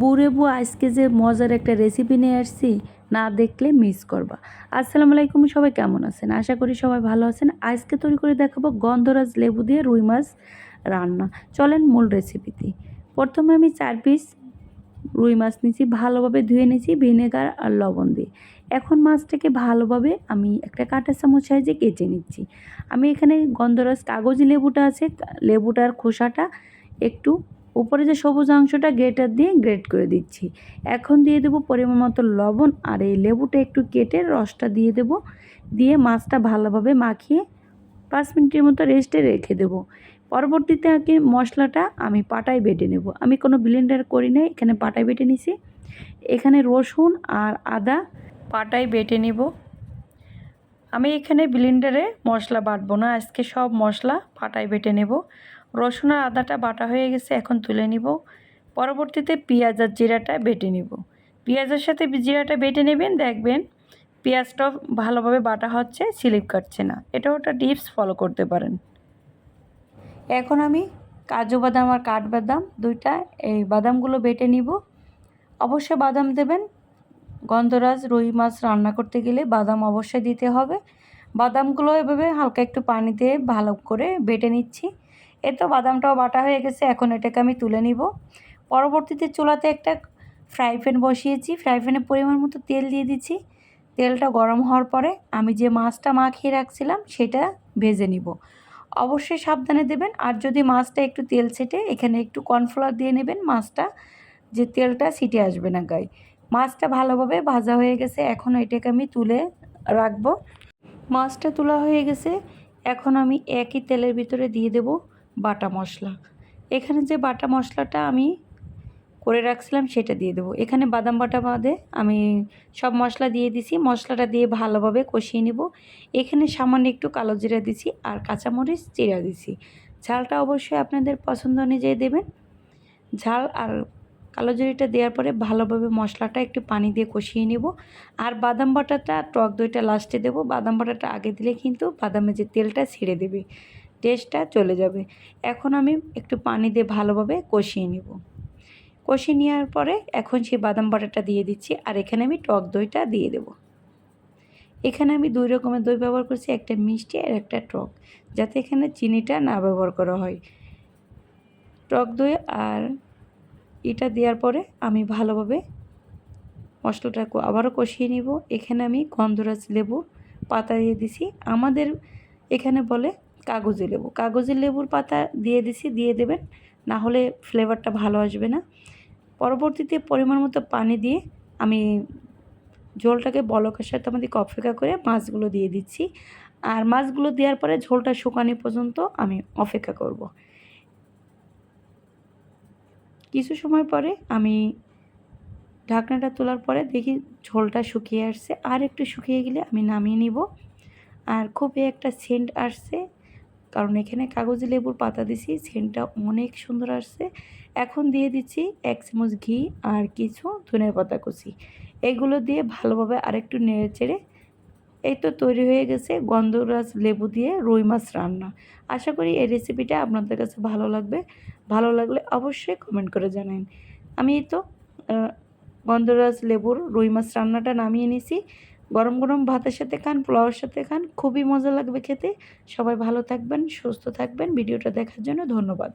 বুড়ে বউ আজকে যে মজার একটা রেসিপি নিয়ে আসছি, না দেখলে মিস করবা। আসসালামু আলাইকুম, সবাই কেমন আছেন? আশা করি সবাই ভালো আছেন। আজকে তৈরি করে দেখাবো গন্ধরাজ লেবু দিয়ে রুই মাছ রান্না। চলেন মূল রেসিপিতে প্রথমে আমি চার পিস রুই মাছ নিয়েছি, ভালোভাবে ধুয়ে নিয়েছি ভিনেগার আর লবণ দিয়ে। এখন মাছটাকে ভালোভাবে আমি একটা কাঁটা চামচ সাইজে কেটে নিচ্ছি। আমি এখানে গন্ধরাজ কাগজি লেবুটা আছে লেবুটার খোসাটা একটু উপরে যে সবুজ অংশটা গ্রেটার দিয়ে গ্রেট করে দিচ্ছি। এখন দিয়ে দেবো পরিমাণ মতো লবণ আর এই লেবুটা একটু কেটে রসটা দিয়ে দেব। দিয়ে মাছটা ভালোভাবে মাখিয়ে পাঁচ মিনিটের মতো রেস্টে রেখে দেবো। পরবর্তীতে কি মশলাটা আমি পাটায় বেটে নেব। আমি কোনো ব্লেন্ডার করি নাই, এখানে পাটায় বেটে নিছি। এখানে রসুন আর আদা পাটায় বেটে নেব। আমি এখানে ব্লেন্ডারে মশলা বাটবো না, আজকে সব মশলা পাটায় বেটে নেব। রসুন আর আদাটা বাটা হয়ে গেছে, এখন তুলে নিব। পরবর্তীতে পেঁয়াজ আর জিরাটা বেটে নিব। পেঁয়াজের সাথে জিরাটা বেটে নেবেন, দেখবেন পেঁয়াজটাও ভালোভাবে বাটা হচ্ছে, স্লিপ কাটছে না। এটাও একটা টিপস ফলো করতে পারেন। এখন আমি কাজু বাদাম আর কাঠবাদাম দুইটা এই বাদামগুলো বেটে নিব। অবশ্যই বাদাম দেবেন। গন্ধরাজ, রুই মাছ রান্না করতে গেলে বাদাম অবশ্যই দিতে হবে। বাদামগুলো এভাবে হালকা একটু পানি দিয়ে ভালো করে বেটে নিচ্ছি। এ তো বাদামটাও বাটা হয়ে গেছে, এখন এটাকে আমি তুলে নিব। পরবর্তীতে চুলাতে একটা ফ্রাই প্যান বসিয়েছি। ফ্রাই প্যানে পরিমাণ মতো তেল দিয়ে দিচ্ছি। তেলটা গরম হওয়ার পরে আমি যে মাছটা মাখিয়ে রাখছিলাম, সেটা ভেজে নিব। অবশ্যই সাবধানে দেবেন, আর যদি মাছটা একটু তেল ছেটে, এখানে একটু কর্নফ্লাওয়ার দিয়ে নেবেন, মাছটা যে তেলটা ছিটে আসবে না গায়ে। মাছটা ভালোভাবে ভাজা হয়ে গেছে, এখন এটাকে আমি তুলে রাখব। মাছটা তোলা হয়ে গেছে, এখন আমি একই তেলের ভিতরে দিয়ে দেব। বাটা মশলা। এখানে যে বাটা মশলাটা আমি করে রাখছিলাম সেটা দিয়ে দেবো। এখানে বাদাম বাটা বাদে আমি সব মশলা দিয়ে দিছি। মশলাটা দিয়ে ভালোভাবে কষিয়ে নেব। এখানে সামান্য একটু কালো জিরা দিছি আর কাঁচামরিচ চিরা দিছি। ঝালটা অবশ্যই আপনাদের পছন্দ অনুযায়ী দেবেন। ঝাল আর কালো জিরিটা দেওয়ার পরে ভালোভাবে মশলাটা একটু পানি দিয়ে কষিয়ে নেব। আর বাদাম বাটাটা টক দইটা লাস্টে দেবো। বাদাম বাটাটা আগে দিলে কিন্তু বাদামের যে তেলটা ছেড়ে দেবে। টেস্টটা চলে যাবে। এখন আমি একটু পানি দিয়ে ভালোভাবে কষিয়ে নেব। কষিয়ে নেওয়ার পরে এখন সেই বাদাম বাটাটা দিয়ে দিচ্ছি আর এখানে আমি টক দইটা দিয়ে দেব। এখানে আমি দুই রকমের দই ব্যবহার করছি, একটা মিষ্টি আর একটা টক, যাতে এখানে চিনিটা না ব্যবহার করা হয়। টক দই আর এটা দেওয়ার পরে আমি ভালোভাবে মশলাটা আবারও কষিয়ে নিব। এখানে আমি গন্ধরাজ লেবু পাতা দিয়ে দিছি। আমাদের এখানে বলে কাগজি লেবু। কাগজি লেবুর পাতা দিয়ে দিছি, দিয়ে দেবেন। না হলে ফ্লেভারটা ভালো আসবে না। পরবর্তীতে পরিমাণ মতো পানি দিয়ে আমি ঝোলটাকে বলকের সাথে আমাদের অপেক্ষা করে মাছগুলো দিয়ে দিচ্ছি। আর মাছগুলো দেওয়ার পরে ঝোলটা শুকানি পর্যন্ত আমি অপেক্ষা করব। কিছু সময় পরে আমি ঢাকনাটা তোলার পরে দেখি ঝোলটা শুকিয়ে আসছে। আর একটু শুকিয়ে গেলে আমি নামিয়ে নিব। আর খুবই একটা সেন্ট আসছে কারণ এখানে কাগজি লেবুর পাতা দিছি, সেন্টটা অনেক সুন্দর আসছে। এখন দিয়ে দিচ্ছি এক চামচ ঘি আর কিছু ধনের পাতা কুচি। এগুলো দিয়ে ভালোভাবে আরেকটু নেড়ে চেড়ে এই তো তৈরি হয়ে গেছে গন্ধরাজ লেবু দিয়ে রুই মাছ রান্না। আশা করি এই রেসিপিটা আপনাদের কাছে ভালো লাগবে। ভালো লাগলে অবশ্যই কমেন্ট করে জানান। আমি তো গন্ধরাজ লেবুর রুই মাছ রান্নাটা নামিয়ে নিছি। গরম গরম ভাতের সাথে খান, পোলাওয়ের সাথে খান, খুবই মজা লাগবে খেতে। সবাই ভালো থাকবেন, সুস্থ থাকবেন। ভিডিওটা দেখার জন্য ধন্যবাদ।